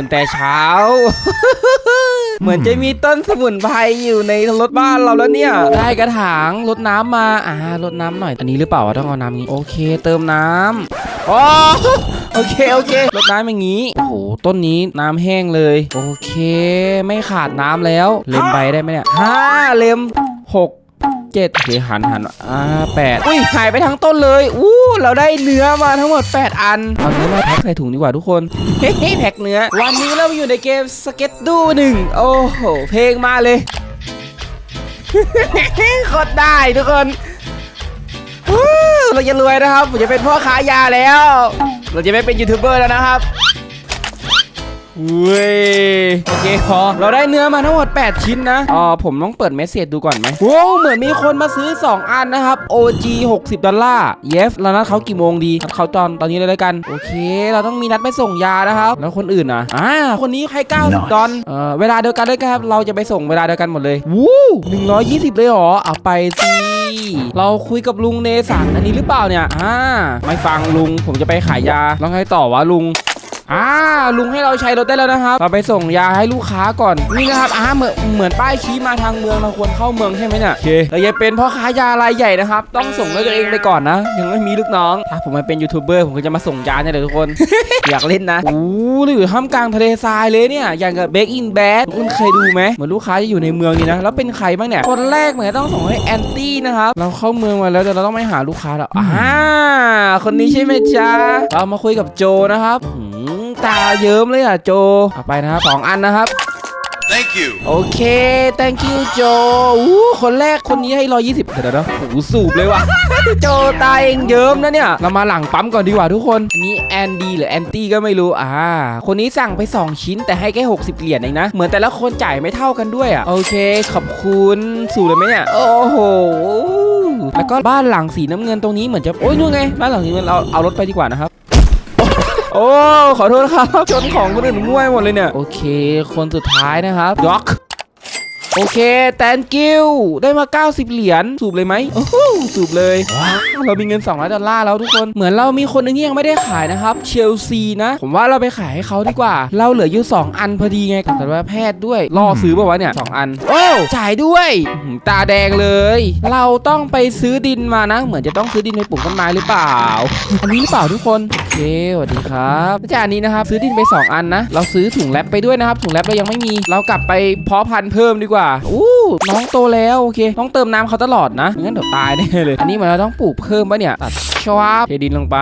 ตื่นแต่เช้า เหมือนจะมีต้นสมุนไพรอยู่ในรถบ้านเราแล้วเนี่ย ได้กระถางรดน้ำมาอ่ารดน้ำหน่อย อันนี้หรือเปล่าต้องเอาน้ำนี้โอเค เติมน้ำอ๋อโอเค โอเครดน้ำอย่างนี้โอ้โหต้นนี้น้ำแห้งเลย โอเค ไม่ขาดน้ำแล้ว เล็มใบได้ไหมเนี่ยห้าเล็มหก เจ็ดโอเคหันหันอ่าแปดอุ้ยหายไปทั้งต้นเลยอู้เราได้เนื้อมาทั้งหมด 8 อันเอาเนื้อมาแพ็คใส่ถุงดีกว่าทุกคนเฮ้แพ็คเนื้อ วันนี้เราอยู่ในเกมสเก็ตดูหนึ่งโอ้โหเพลงมาเลยโคตรได้ทุกคนวู้เราจะรวยนะครับผมจะเป็นพ่อค้ายาแล้ว เราจะไม่เป็นยูทูบเบอร์แล้วนะครับ เว้ยโอเคพอเราได้เนื้อมาทั้งหมด 8 ชิ้นนะอ๋อผมต้องเปิดเมสเซจดูก่อนไหมโว้วเหมือนมีคนมาซื้อ 2 อันนะครับ OG 60 ดอลลาร์ yes เรานัดเขากี่โมงดีนัดเขาตอนตอนนี้เลยแล้วกัน โอเค เราต้องมีนัดไปส่งยานะครับ แล้วคนอื่นนะอ่าคนนี้ให้90ดอลเอ่อเวลาเดียวกันเลยครับ เราจะไปส่งเวลาเดียวกันหมดเลยวู้120เลยเหรอเอาไปสิเราคุยกับลุงเนสันอันนี้หรือเปล่าเนี่ยอ่าไม่ฟังลุงผมจะไปขายยาแล้วไงต่อวะลุง อ่าลุงให้เราใช้รถได้แล้วนะครับ เราไปส่งยาให้ลูกค้าก่อน นี่นะครับอ่าเหมือนเหมือนป้ายชี้มาทางเมืองเราควรเข้าเมืองใช่ไหมเนี่ยโอเคเราจะเป็นพ่อค้ายารายใหญ่นะครับ ต้องส่งด้วยตัวเองไปก่อนนะ ยังไม่มีลูกน้องถ้าผมมาเป็นยูทูบเบอร์ผมก็จะมาส่งยาเนี่ยแหละทุกคน อยากเล่นนะโอ้เราอยู่ท่ามกลางทะเลทรายเลยเนี่ย อย่างกับเบกอินแบดคุณเคยดูไหมเหมือนลูกค้าจะอยู่ในเมืองนี่นะ แล้วเป็นใครบ้างเนี่ย คนแรกเหมือนจะต้องส่งให้แอนตี้นะครับ เราเข้าเมืองมาแล้วแต่เราต้องไม่หาลูกค้าแล้วอ่าคนนี้ใช่ไหมจ๊ะเรามาคุยกับโจนะครับหืม ตาเยิ้มเลยอะโจเอาไปนะครับสองอันนะครับ Thank you. โอเค thank you โจอู้คนแรกคนนี้ให้ 120เดี๋ยวเดี๋ยวเดี๋ยวโอ้โหสูบเลยว่ะ โจตายเองเยิ้มนะเนี่ย เรามาหลังปั๊มก่อนดีกว่าทุกคน อันนี้แอนดี้หรือแอนตี้ก็ไม่รู้ อ่า คนนี้สั่งไป 2 ชิ้นแต่ให้แค่ 60 เหรียญเองนะ เหมือนแต่ละคนจ่ายไม่เท่ากันด้วยอะ โอเค ขอบคุณสูบเลยไหมเนี่ย โอ้โห แล้วก็บ้านหลังสีน้ำเงินตรงนี้เหมือนจะ โอ้ยนู่นไง บ้านหลังสีน้ำเงินเราเอารถไปดีกว่านะครับ โอ้ขอโทษครับชนของคนอื่นมั่วไปหมดเลยเนี่ยโอเค คนสุดท้ายนะครับด็อก โอเค thank you ได้มา 90 เหรียญ สูบเลยไหมโอ้โหสูบเลยว้าวเรามีเงิน 200 ดอลลาร์แล้วทุกคน เหมือนเรามีคนนึงที่ยังไม่ได้ขายนะครับ เชลซีนะ ผมว่าเราไปขายให้เขาดีกว่า เราเหลืออยู่ 2 อันพอดีไงกับสัตวแพทย์ด้วยรอซื้อป่าวะเนี่ย2อัน โอ้จ่ายด้วย ตาแดงเลย เราต้องไปซื้อดินมานะ เหมือนจะต้องซื้อดินไปปลูกต้นไม้หรือเปล่า อันนี้หรือเปล่าทุกคนโอเคสวัสดีครับจากอันนี้นะครับซื้อดินไป 2 อันนะ เราซื้อถุงแรปไปด้วยนะครับถุงแรปเรายังไม่มี เรากลับไปเพาะพันธุ์เพิ่มดีกว่าอู้น้องโตแล้วโอเคต้องเติมน้ำเขาตลอดนะไม่งั้นเดี๋ยวตายแน่เลย อันนี้เหมือนเราต้องปลูกเพิ่มปะเนี่ยตัดชวาบเทดินลงไป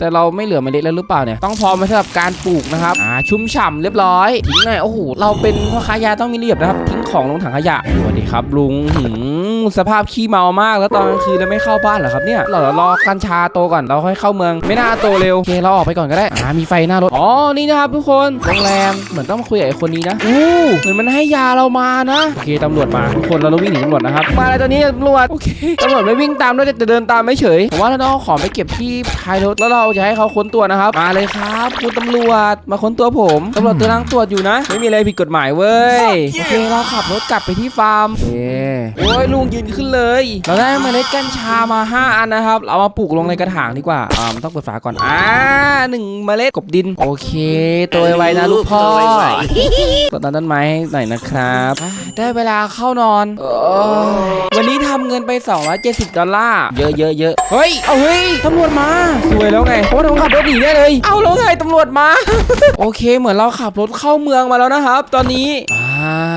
แต่เราไม่เหลือเมล็ดแล้วหรือเปล่าเนี่ยต้องพร้อมมาสำหรับการปลูกนะครับอ่าชุ่มฉ่ำเรียบร้อยทิ้งหน่อยโอ้โหเราเป็นพ่อค้ายาต้องมีเรียบนะครับทิ้งของลงถังขยะสวัสดีครับลุงหืม สภาพขี้เมามาก แล้วตอนกลางคืนแล้วไม่เข้าบ้านเหรอครับเนี่ยเรารอกัญชาโตก่อนเราค่อยเข้าเมือง ไม่น่าโตเร็วโอเคเราออกไปก่อนก็ได้อ่ามีไฟหน้ารถอ๋อนี่นะครับทุกคนโรงแรมเหมือนต้องมาคุยกับไอ้คนนี้นะอู้เหมือนมันให้ยาเรามานะโอเคตำรวจมาทุกคนเราต้องวิ่งหนีตำรวจนะครับมาอะไรตอนนี้ตำรวจโอเคตำรวจไม่วิ่งตามด้วยแต่เดินตามไม่เฉยผมว่าเราต้องของไปเก็บที่ท้ายรถแล้วเราจะให้เขาค้นตัวนะครับมาเลยครับคุณตำรวจมาค้นตัวผมตำรวจกำลังตรวจอยู่นะ ไม่มีอะไรผิดกฎหมายเว้ยโอเคเราขับรถกลับไปที่ฟาร์มโอเคโอ้ยลุงยืนขึ้นเลย เราได้เมล็ดกัญชามา 5 อันนะครับ เราเอามาปลูกลงในกระถางดีกว่าอ่ามันต้องเปิดฝาก่อน อ่าหนึ่งเมล็ดกบดิน โอเค ตัวไวๆนะลูกพ่อตดน้ำต้นไม้ให้หน่อยนะครับอะได้เวลาเข้านอนเอ้ยวันนี้ทำเงินไป 270 ดอลลาร์ เยอะเยอะเยอะเฮ้ย เอาเฮ้ย ตำรวจมา สวยแล้วไงเพราะว่าผมขับรถหนีได้เลย เอาแล้วไงตำรวจมา โอเค เหมือนเราขับรถเข้าเมืองมาแล้วนะครับ ตอนนี้ อ่า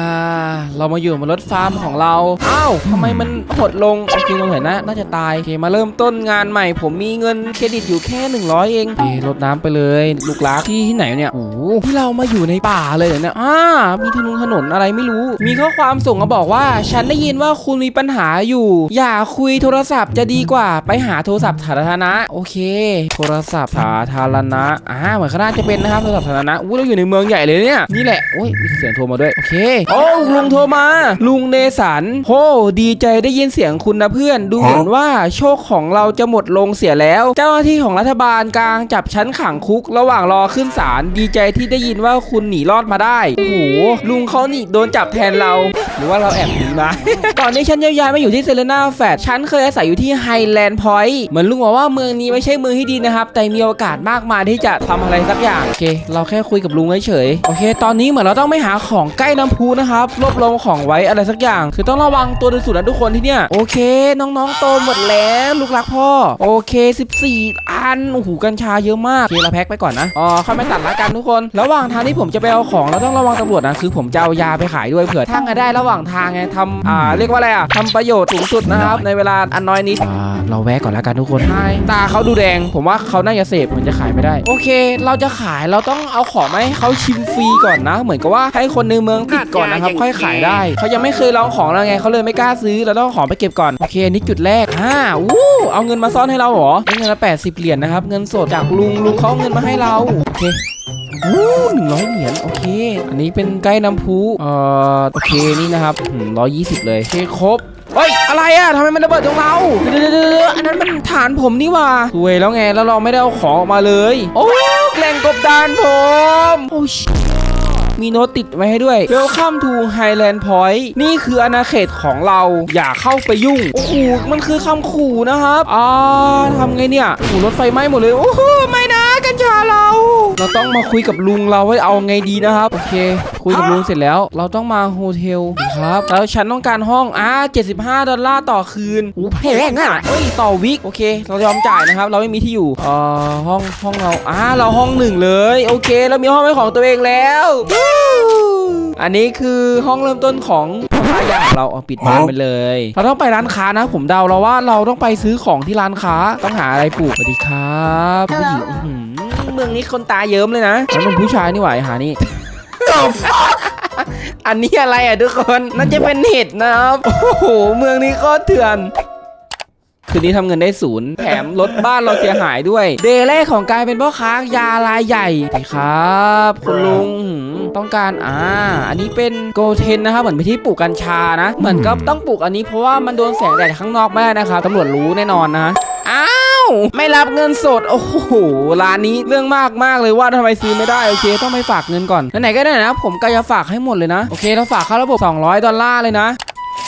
เรามาอยู่บนรถฟาร์มของเราอ้าวทำไมมันหดลงโอเคเราเห็นนะ น่าจะตายโอเคมาเริ่มต้นงานใหม่ ผมมีเงินเครดิตอยู่แค่ 100 เองโอรดน้ำไปเลย ลูกรักที่ที่ไหนเนี่ยโอ้โหที่เรามาอยู่ในป่าเลยเหรอเนี่ยอ่ามีถนนถนนอะไรไม่รู้ มีข้อความส่งมาบอกว่า ฉันได้ยินว่าคุณมีปัญหาอยู่ อย่าคุยโทรศัพท์จะดีกว่าไปหาโทรศัพท์สาธารณะโอเค โทรศัพท์สาธารณะอ่าเหมือนข้างหน้าจะเป็นนะครับโทรศัพท์สาธารณะอู้เราอยู่ในเมืองใหญ่เลยเนี่ยนี่แหละโอ้ยมีเสียงโทรมาด้วยโอเคโอ้ลุงโทรมา ลุงเนสันโหดีใจได้ยินเสียงคุณนะเพื่อน ดูเหมือนว่าโชคของเราจะหมดลงเสียแล้ว เจ้าหน้าที่ของรัฐบาลกลางจับฉันขังคุก ระหว่างรอขึ้นศาลดีใจที่ได้ยินว่าคุณหนีรอดมาได้โอ้โหลุงเขาหนีโดนจับแทนเรา หรือว่าเราแอบหนีมาก่อนนี้ฉันย้ายมาอยู่ที่เซเลนาแฟดฉันเคยอาศัยอยู่ที่ไฮแลนด์พอยต์เหมือนลุงบอกว่าเมืองนี้ไม่ใช่เมืองที่ดีนะครับ แต่มีโอกาสมากมายที่จะทำอะไรสักอย่างโอเค เราแค่คุยกับลุงเฉยๆโอเค ตอนนี้เหมือนเราต้องไปหาของใกล้น้ำพุนะครับรวบรวมของไว้อะไรสักอย่าง คือต้องระวังตัวสุดๆนะทุกคนที่เนี่ยโอเค น้องๆโตหมดแล้วลูกรักพ่อ โอเค 14 อันโอ้โหกัญชาเยอะมากโอเคเราแพ็คไปก่อนนะอ๋อค่อยไม่ตัดละกันทุกคน ระหว่างทางที่ผมจะไปเอาของเราต้องระวังตำรวจนะคือผมจะเอายาไปขายด้วยเผื่อทั้งกันได้ระหว่างทางไงทำอ่าเรียกว่าอะไรอะทำประโยชน์สูงสุดนะครับในเวลาอันน้อยนิดอ่าเราแวะก่อนแล้วกันทุกคนตาเขาดูแดง ผมว่าเขาน่าจะเสพเหมือนจะขายไม่ได้ โอเค เราจะขายเราต้องเอาของมาให้เขาชิมฟรีก่อนนะ เหมือนกับว่าให้คนในเมืองติดก่อนนะครับค่อยขายได้เขายังไม่เคยลองของเราไงเขาเลยไม่กล้าซื้อเราต้องเอาของไปเก็บก่อนโอเคอันนี่จุดแรกอ่าวู้เอาเงินมาซ่อนให้เราเหรอได้เงินละ80เหรียญนะครับเงินสดจากลุงลุงเขาเอาเงินมาให้เราโอเคอู้หนึ่งร้อยเหรียญโอเค อันนี้เป็นใกล้น้ำพุเอ่อโอเคนี่นะครับร้อยยี่สิบเลยโอเคครบเฮ้ยอะไรอะทำไมมันระเบิดตรงเราเดี๋ยวเดี๋ยวเดี๋ยวเดี๋ยวอันนั้นมันฐานผมนี่หว่าสวยแล้วไงแล้วเราไม่ได้เอาของออกมาเลย โอ้แกล้งกบดานผมโอ้ชิ มีโน้ตติดไว้ให้ด้วย Welcome to Highland Point นี่คืออาณาเขตของเราอย่าเข้าไปยุ่งโอ้โหมันคือคำขู่นะครับอ่าทำไงเนี่ยโอ้โหรถไฟไหม้หมดเลยโอ้โหไม่นะ กัญชาเรา เราต้องมาคุยกับลุงเราว่าเอาไงดีนะครับ โอเค คุยกับลุงเสร็จแล้ว เราต้องมาโฮเทลครับแล้วฉันต้องการห้องอ่า75 ดอลลาร์ต่อคืนโอ้แพงอะเฮ้ยต่อวิกโอเค เรายอมจ่ายนะครับ เราไม่มีที่อยู่เอ่อห้องห้องเราอ่าเราห้องหนึ่งเลย โอเค เรามีห้องเป็นของตัวเองแล้ววู้อันนี้คือห้องเริ่มต้นของพ่อค้ายาเราเอาปิดบ้านไปเลย เราต้องไปร้านค้านะ ผมเดาเราว่าเราต้องไปซื้อของที่ร้านค้าต้องหาอะไรปลูกสวัสดีครับผู้หญิงอื้อหือเมืองนี้คนตาเยิ้มเลยนะแล้วเป็นผู้ชายนี่หว่าไอ้หานี่ อันนี้อะไรอะทุกคนน่าจะเป็นเห็ดนะครับ โอ้โห เมืองนี้ก็เถื่อน คืนนี้ทำเงินได้ศูนย์แถมรถบ้านเราเสียหายด้วย เดย์แรกของการเป็นพ่อค้ายารายใหญ่นี่ครับ คุณลุงหืมต้องการอ่า อันนี้เป็นโกเทนนะครับเหมือนไปที่ปลูกกัญชานะ เหมือนก็ต้องปลูกอันนี้เพราะว่ามันโดนแสงแดดข้างนอกไม่ได้นะครับตำรวจรู้แน่นอนนะอ้าว ไม่รับเงินสด โอ้โห ร้านนี้เรื่องมากมากเลยว่าทำไมซื้อไม่ได้ โอเค ต้องไปฝากเงินก่อน ไหนๆก็ได้นะ ผมก็จะฝากให้หมดเลยนะ โอเค เราฝากเข้าระบบ 200 ดอลลาร์เลยนะ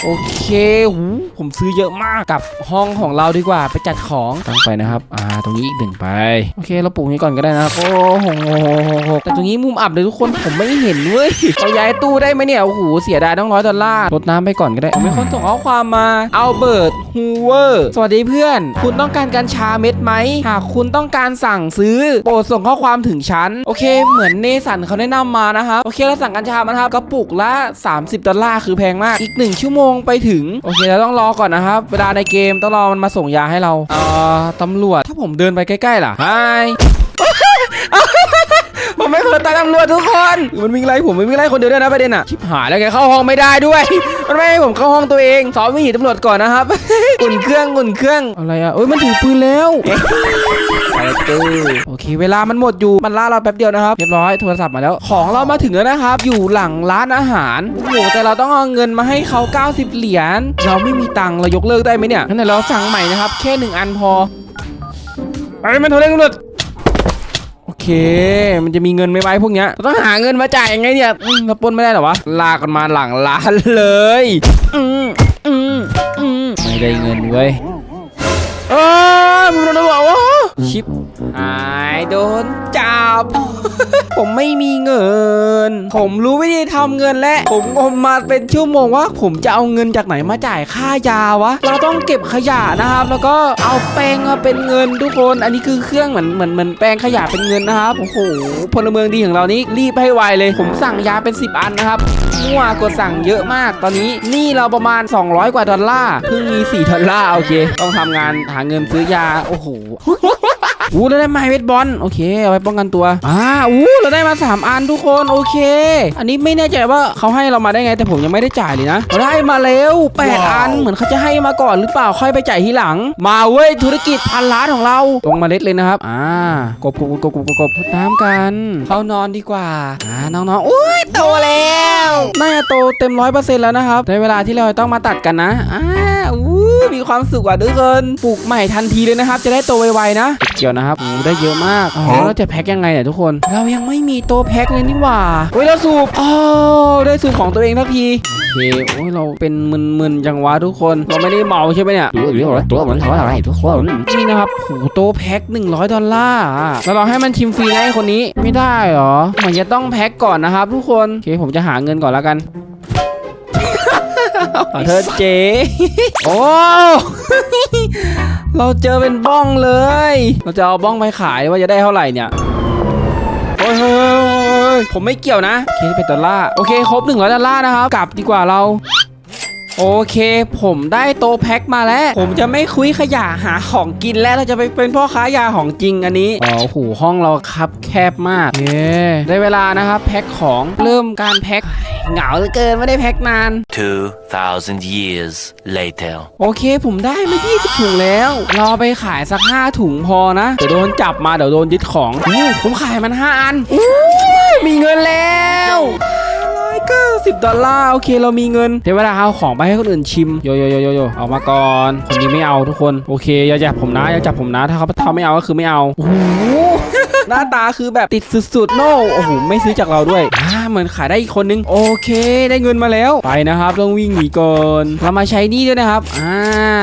โอเคหูผมซื้อเยอะมากกับห้องของเราดีกว่าไปจัดของตั้งไปนะครับอ่าตรงนี้อีกหนึ่งไปโอเคเราปลูกนี้ก่อนก็ได้นะครับโอ้โหแต่ตรงนี้มุมอับเลยทุกคนผมไม่เห็นเว้ยเราย้ายตู้ได้ไหมเนี่ยโอ้โหเสียดายต้องร้อยดอลลาร์ลดน้ำไปก่อนก็ได้มีคนส่งข้อความมาเอาเบิร์ตฮูเวอร์สวัสดีเพื่อน คุณต้องการกัญชาเม็ดไหมหากคุณต้องการสั่งซื้อโปรดส่งข้อความถึงฉันโอเค เหมือนเนสันเขาแนะนำมานะครับโอเคเราสั่งกัญชามานะครับกระปุกละ 30 ดอลลาร์คือแพงมากอีก 1 ชั่วโมงไปถึง โอเคเราต้องรอก่อนนะครับ เวลาในเกมต้องรอมันมาส่งยาให้เราเอ่อตำรวจ ถ้าผมเดินไปใกล้ๆล่ะไฮ ผมไม่เคยตามตำรวจทุกคน มันวิ่งไล่ผมมันวิ่งไล่คนเดียวด้วยนะประเด็นอะชิบหายแล้วแกเข้าห้องไม่ได้ด้วย มันไม่ให้ผมเข้าห้องตัวเองซ้อมวิ่งหนีตำรวจก่อนนะครับอุ่นเครื่องอุ่นเครื่องอะไรอะเอ้ยมันถือปืนแล้วอะไรเจอโอเค เวลามันหมดอยู่มันล่าเราแป๊บเดียวนะครับเรียบร้อยโทรศัพท์มาแล้ว ของเรามาถึงแล้วนะครับ อยู่หลังร้านอาหารโอ้โหแต่เราต้องเอาเงินมาให้เขา 90 เหรียญเราไม่มีตังค์เรายกเลิกได้ไหมเนี่ยงั้นเดี๋ยวเราสั่งใหม่นะครับ แค่หนึ่งอันพอไปมันโทรเรียกตำรวจโอ เค มันจะมีเงินไหมไว้พวกเนี้ยเราต้องหาเงินมาจ่ายยังไงเนี่ยอืมเราปล้นไม่ได้เหรอวะ ลากกันมาหลังร้านเลยอืมอืมอืมไม่ได้เงินเว้ยเออมันโดนบอกว่า ชิปหายโดนจับ ผมไม่มีเงิน ผมรู้วิธีทำเงินและ ผมงมมาเป็นชั่วโมงว่า ผมจะเอาเงินจากไหนมาจ่ายค่ายาวะ เราต้องเก็บขยะนะครับ แล้วก็เอาแปรงมาเป็นเงินทุกคน อันนี้คือเครื่องเหมือนเหมือนเหมือนแปรงขยะเป็นเงินนะครับ โอ้โหพลเมืองดีของเรานี้รีบให้ไวเลย ผมสั่งยาเป็น 10 อันนะครับมั่วกดสั่งเยอะมากตอนนี้นี่เราประมาณ 200 กว่าดอลลาร์เพิ่งมี 4 ดอลลาร์โอเค ต้องทำงานหาเงินซื้อยา โอ้โหอู้เราได้ไม้เวทบอลโอเคเอาไว้ป้องกันตัวอ่าอู้เราได้มา 3 อันทุกคนโอเค อันนี้ไม่แน่ใจว่าเขาให้เรามาได้ไงแต่ผมยังไม่ได้จ่ายเลยนะเราได้มาแล้ว8อันเหมือนเขาจะให้มาก่อนหรือเปล่าค่อยไปจ่ายทีหลัง มาเว้ยธุรกิจพันล้านของเราตรงเมล็ดเลยนะครับอ่ากบกบกบกบกบกบน้ำกันเข้านอนดีกว่าอ่าน้องๆอุ้ยโตแล้วน่าจะโตเต็มร้อยเปอร์เซ็นต์แล้วนะครับในเวลาที่เราต้องมาตัดกันนะอ่าอู้ มีความสุขว่ะทุกคนปลูกใหม่ทันทีเลยนะครับ จะได้โตไวๆนะ เกี่ยวนะครับอู้ได้เยอะมากอ๋อเราจะแพ็คยังไงเนี่ยทุกคน เรายังไม่มีโตแพ็คเลยนี่หว่าเฮ้ยเราสูบอ๋อได้สูบของตัวเองทักทีโอเคโอ้ยเราเป็นมึนๆจังวะทุกคนเราไม่ได้เมาใช่ไหมเนี่ยตัวมันเท่าไหร่ทุกคนนี่นะครับโหโตแพ็ค100 ดอลลาร์อะแล้วเราให้มันชิมฟรีนะไอ้คนนี้ไม่ได้เหรอมันจะต้องแพ็คก่อนนะครับทุกคนโอเคผมจะหาเงินก่อนแล้วกัน ขอโทษเจ๊โอ้เราเจอเป็นบ้องเลย เราจะเอาบ้องไปขายว่าจะได้เท่าไหร่เนี่ยโอ้ยเฮ้ยเฮ้ยเฮ้ยผมไม่เกี่ยวนะ เคเป็นดอลลาร์โอเค ครบ100ดอลลาร์นะครับ กลับดีกว่าเรา โอเค ผมได้โตแพ็คมาแล้ว ผมจะไม่คุยขยะหาของกินแล้วเราจะไปเป็นพ่อค้ายาของจริงอันนี้อ๋อโอ้โหห้องเราครับแคบมากเย้ได้เวลานะครับแพ็คของเริ่มการแพ็คเหงาเหลือเกินไม่ได้แพ็คนาน 2,000 years later. โอเคผมได้มา 20 ถุงแล้ว รอไปขายสัก 5 ถุงพอนะ เดี๋ยวโดนจับมาเดี๋ยวโดนยึดของอู้ผมขายมัน 5 อันอู้มีเงินแล้ว 190 ดอลลาร์โอเคเรามีเงินเดี๋ยวเวลาเอาของไปให้คนอื่นชิมโยโยโยโยโยเอามาก่อนคนนี้ไม่เอาทุกคนโอเคอย่าจับผมนะอย่าจับผมนะถ้าเขาถ้าไม่เอาก็คือไม่เอาโอ้โหหน้าตาคือแบบติดสุดๆ โน่โอ้โห ไม่ซื้อจากเราด้วยอ่าเหมือนขายได้อีกคนนึง โอเค ได้เงินมาแล้ว ไปนะครับ ต้องวิ่งหนีก่อน เรามาใช้หนี่ด้วยนะครับ อ่า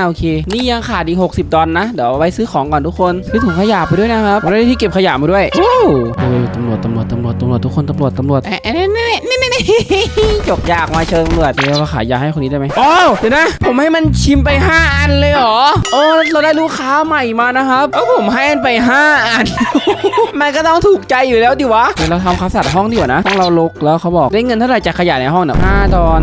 โอเค นี่ยังขาดอีก 60 ดอลนะ เดี๋ยวไว้ซื้อของก่อนทุกคน ซื้อถุงขยะไปด้วยนะครับเราได้ที่เก็บขยะมาด้วย โอ้ยตำรวจตำรวจตำรวจตำรวจทุกคนตำรวจตำรวจเอ๊ะเอ๊ะนี่นี่นี่นี่ จบยากมาเชิญตำรวจเดี๋ยวเราขายยาให้คนนี้ได้ไหมโอ้เดี๋ยวนะ ผมให้มันชิมไป 5 อันเลยเหรอโอ้เราได้ลูกค้าใหม่มานะครับเอ้าผมให้มันไป 5 อัน มันก็ต้องถูกใจอยู่แล้วดิวะเดี๋ยวเราทำความสะอาดห้องดีกว่านะห้องเราลกแล้วเขาบอกได้เงินเท่าไหร่จากขยะในห้องเนี่ยห้าดอล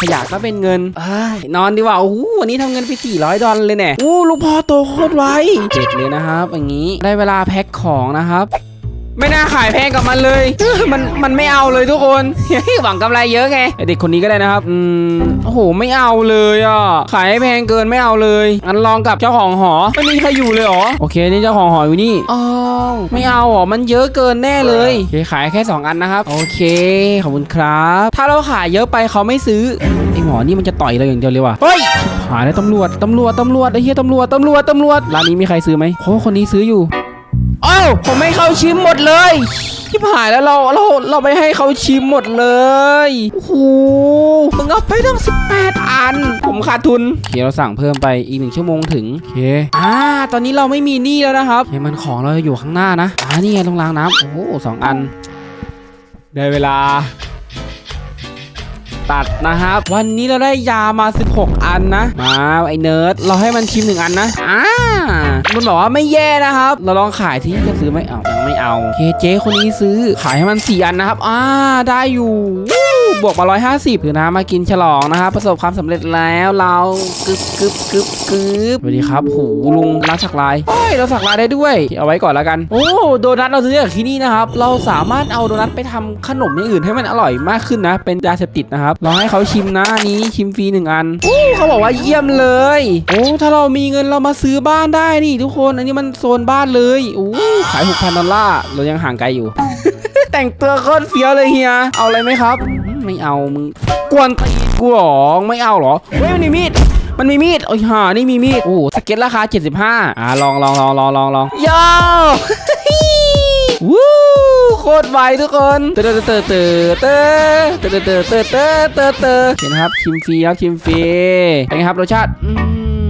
ขยะก็เป็นเงินเอ้ยนอนดีกว่าโอ้โหวันนี้ทำเงินไป 400 ดอลเลยเนี่ยโอ้ลูกพ่อโตโคตรไวเจ็ดเลยนะครับ อย่างนี้ ได้เวลาแพ็คของนะครับ ไม่น่าขายแพงกับมันเลย มันมันไม่เอาเลยทุกคนหวังกำไรเยอะไงไอ้เด็กคนนี้ก็ได้นะครับอืมโอ้โหไม่เอาเลยอะขายให้แพงเกินไม่เอาเลยงั้นลองกับเจ้าของหอไม่มีใครอยู่เลยเหรอโอเคนี่เจ้าของหออยู่นี่อ้าวไม่เอาเหรอมันเยอะเกินแน่เลยโอเคขายแค่ 2 อันนะครับ โอเคขอบคุณครับ ถ้าเราขายเยอะไปเขาไม่ซื้อไอหมอนี่มันจะต่อยเราอย่างเดียวเลยว่ะเฮ้ยหายแล้วตำรวจตำรวจตำรวจไอ้เหี้ยตำรวจตำรวจตำรวจร้านนี้มีใครซื้อไหมโอ้คนนี้ซื้ออยู่เอ้าผมไม่เข้าชิมหมดเลยที่ผ่านแล้วเราเราเราไปให้เขาชิมหมดเลยโอ้โหมึงเอาไปตั้ง18 อัน ผมขาดทุนโอเคเราสั่งเพิ่มไปอีกหนึ่งชั่วโมงถึงโอเคอ่าตอนนี้เราไม่มีหนี้แล้วนะครับเฮ้ยมันของเราอยู่ข้างหน้านะอ่านี่ไงตรงรางน้ำโอ้โหสองอัน ได้เวลา ตัดนะครับ วันนี้เราได้ยามา 16 อันนะ มาไอเนิร์ดเราให้มันชิมหนึ่งอันนะ อ่า มันบอกว่าไม่แย่นะครับ เราลองขายที่จะซื้อไหมเอายังไม่เอาเคเจคนนี้ซื้อขายให้มัน 4 อันนะครับ อ่า ได้อยู่ บวกมา 150ถือนะมากินฉลองนะครับประสบความสำเร็จแล้วเรากึบกึบกึบกึบสวัสดีครับหูลุงร้านสักลายโอ้ยเราสักลายได้ด้วย เอาไว้ก่อนแล้วกัน โอ้โดนัทเราซื้อจากที่นี่นะครับ เราสามารถเอาโดนัทไปทำขนมอย่างอื่นให้มันอร่อยมากขึ้นนะ เป็นยาเสพติดนะครับลองให้เขาชิมนะอันนี้ชิมฟรีหนึ่งอันโอ้เขาบอกว่าเยี่ยมเลยโอ้ถ้าเรามีเงินเรามาซื้อบ้านได้นี่ทุกคนอันนี้มันโซนบ้านเลยโอ้ขาย6,000ดอลลาร์เรายังห่างไกลอยู่ แต่งตัวโคตรเฟี้ยวเลยเฮียเอาอะไรไหมครับอืม ไม่เอามึงกวนตีนกูหรอไม่เอาเหรอเฮ้ยมันมีมีดมันมีมีดโอ้ยห่านี่มีมีดโอ้สเก็ตราคา 75 อ่าลองลองลองลองลองลองโย่วู้โคตรไวทุกคนเตอเตอเตอเตอเตอเตอเตอเตอเตอเตอเตอเห็นนะครับชิมฟรีครับชิมฟรีเป็นไงครับรสชาติอื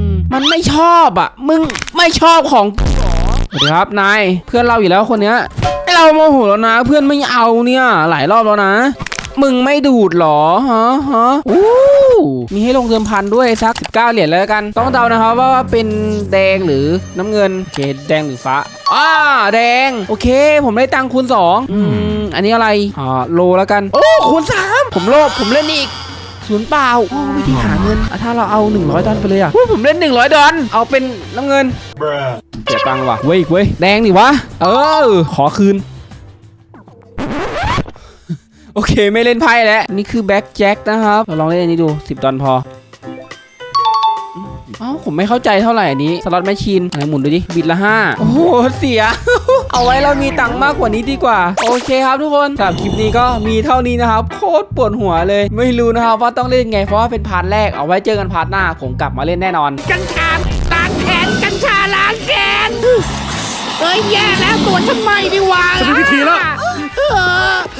มมันไม่ชอบอะ มึงไม่ชอบของกูเหรอสวัสดีครับนายเพื่อนเราอยู่แล้วคนเนี้ยไอเราโมโหแล้วนะ เพื่อนไม่เอาเนี่ย หลายรอบแล้วนะ มึงไม่ดูดเหรอฮะฮะอู้มีให้ลงเดิมพันด้วยสัก 19 เหรียญแล้วกัน ต้องเดานะครับว่าว่าเป็นแดงหรือน้ำเงินโอเคแดงหรือฟ้าอ่าแดง โอเค ผมได้ตังค์คูณ2อืมอันนี้อะไรอ่าโลแล้วกัน โอ้คูณ3ผมโลภผมเล่นอีกศูนย์เปล่าโอ้วิธีหาเงินอะถ้าเราเอา 100 ดอลไปเลยอะอุ๊ยผมเล่น 100 ดอลเอาเป็นน้ำเงินเสียตังค์ว่ะเว้ยเว้ยแดงดิวะ เออ ขอคืน โอเคไม่เล่นไพ่แล้ว นี่คือแบ็กแจ็คนะครับเราลองเล่นอันนี้ดู 10 ดอลพอเอ้าผมไม่เข้าใจเท่าไหร่อันนี้ สล็อตแมชชีนไหนหมุนดูดิ บิดละ 5 โอ้โห เสีย เอาไว้เรามีตังค์มากกว่านี้ดีกว่า โอเคครับทุกคนสำหรับคลิปนี้ก็มีเท่านี้นะครับ โคตรปวดหัวเลย ไม่รู้นะครับว่าต้องเล่นไงเพราะว่าเป็นพาร์ทแรกเอาไว้เจอกันพาร์ทหน้า ผมกลับมาเล่นแน่นอน กัญชาล้างแขนกัญชาล้างแขนเอ้ยแย่แล้วตัวฉันไหม่ดีหว่าจะมีวิธีแล้วเออ